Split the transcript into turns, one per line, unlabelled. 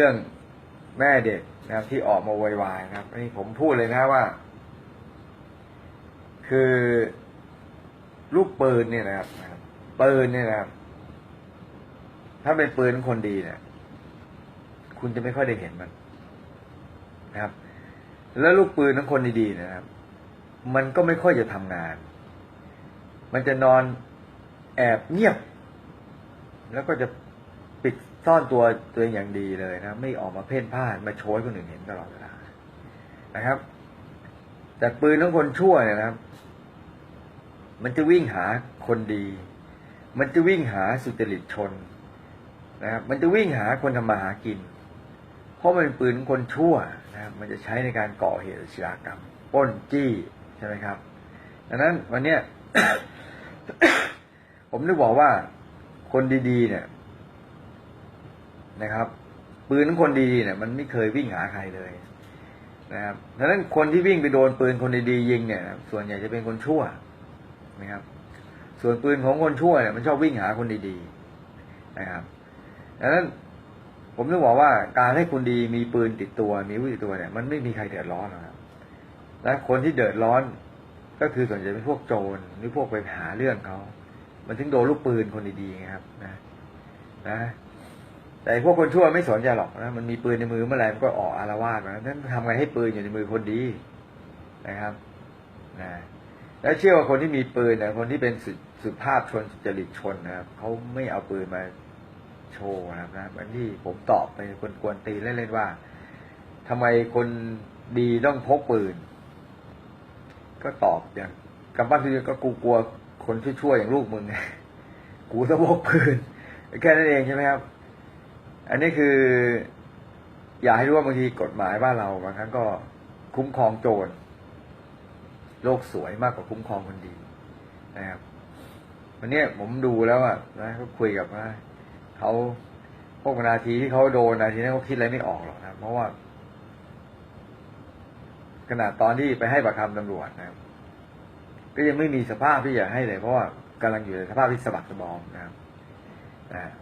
เรื่องแม่เด็กนะครับที่ออกมาโวยวายนะครับนี่ผมพูดเลยนะว่า คือลูกปืนเนี่ยนะครับปืนเนี่ยนะครับ ถ้าเป็นปืนคนดีเนี่ย คุณจะไม่ค่อยได้เห็นมันนะครับ แล้วลูกปืนของคนดีๆนะครับ มันก็ไม่ค่อยจะทำงาน มันจะนอนแอบเงียบ แล้วก็จะ ปิดซ่อนตัวตัวเองอย่างดีเลยนะ ไม่ออกมาเพ่นพ่านมาโชยคนอื่นเห็นตลอดเวลานะครับ แต่ปืนของคนชั่วเนี่ยนะครับ มันจะวิ่งหาคนดี มันจะวิ่งหาสุจริตชนนะครับ มันจะวิ่งหาคนทำมาหากิน เพราะมันเป็นปืนของคนชั่วนะครับ มันจะใช้ในการก่อเหตุอาชญากรรมป้นจี้ใช่ไหมครับดังนั้นวันเนี้ยผมได้บอกว่าคนดีๆเนี่ย นะครับ ปืนของคนดีเนี่ย มันไม่เคยวิ่งหาใครเลยนะครับดังนั้นคนที่วิ่งไปโดนปืนคนดีๆยิงเนี่ย ส่วนใหญ่จะเป็นคนชั่วนะครับ ส่วนปืนของคนชั่วเนี่ยมันชอบวิ่งหาคนดีๆนะครับดังนั้นผมต้องบอกว่าการให้คนดีมีปืนติดตัวมีวุธติดตัวเนี่ยมันไม่มีใครเดือดร้อนหรอกครับและคนที่เดือดร้อนก็คือส่วนใหญ่เป็นพวกโจรหรือพวกไปหาเรื่องเขา มันถึงโดนลูกปืนคนดีๆไงครับนะ นะ แต่พวกคนชั่วไม่สนใจหรอกนะมันมีปืนในมือเมื่อไหร่มันก็ออกอารวาสมานั้นทำไงให้ปืนอยู่ในมือคนดีนะครับนะแล้วเชื่อว่าคนที่มีปืนนะคนที่เป็นสุสภาพชนสุจริตชนนะครับเขาไม่เอาปืนมาโชว์นะครับนะเหมือนที่ผมตอบไปคนกวนตีเล่นๆว่าทำไมคนดีต้องพกปืน ก็ตอบอย่างกำปั้นคือก็กูกลัวคนชั่วๆอย่างลูกมึงไงกูต้องพกปืนแค่นั้นเองใช่ไหมครับ อันนี้คือ อยากให้รู้ว่าบางทีกฎหมายบ้านเราบางครั้งก็คุ้มครองโจรโลกสวยมากกว่าคุ้มครองคนดีนะครับวันนี้ผมดูแล้วอะนะเขาคุยกับว่าเขาพวกนาทีที่เขาโดนนาทีนั้นเขาคิดอะไรไม่ออกหรอกนะเพราะว่า ขนาดตอนที่ไปให้ปากคำตำรวจนะครับก็ยังไม่มีสภาพที่จะให้เลย เพราะว่ากำลังอยู่ในสภาพที่สะบักสะบอมนะครับนะ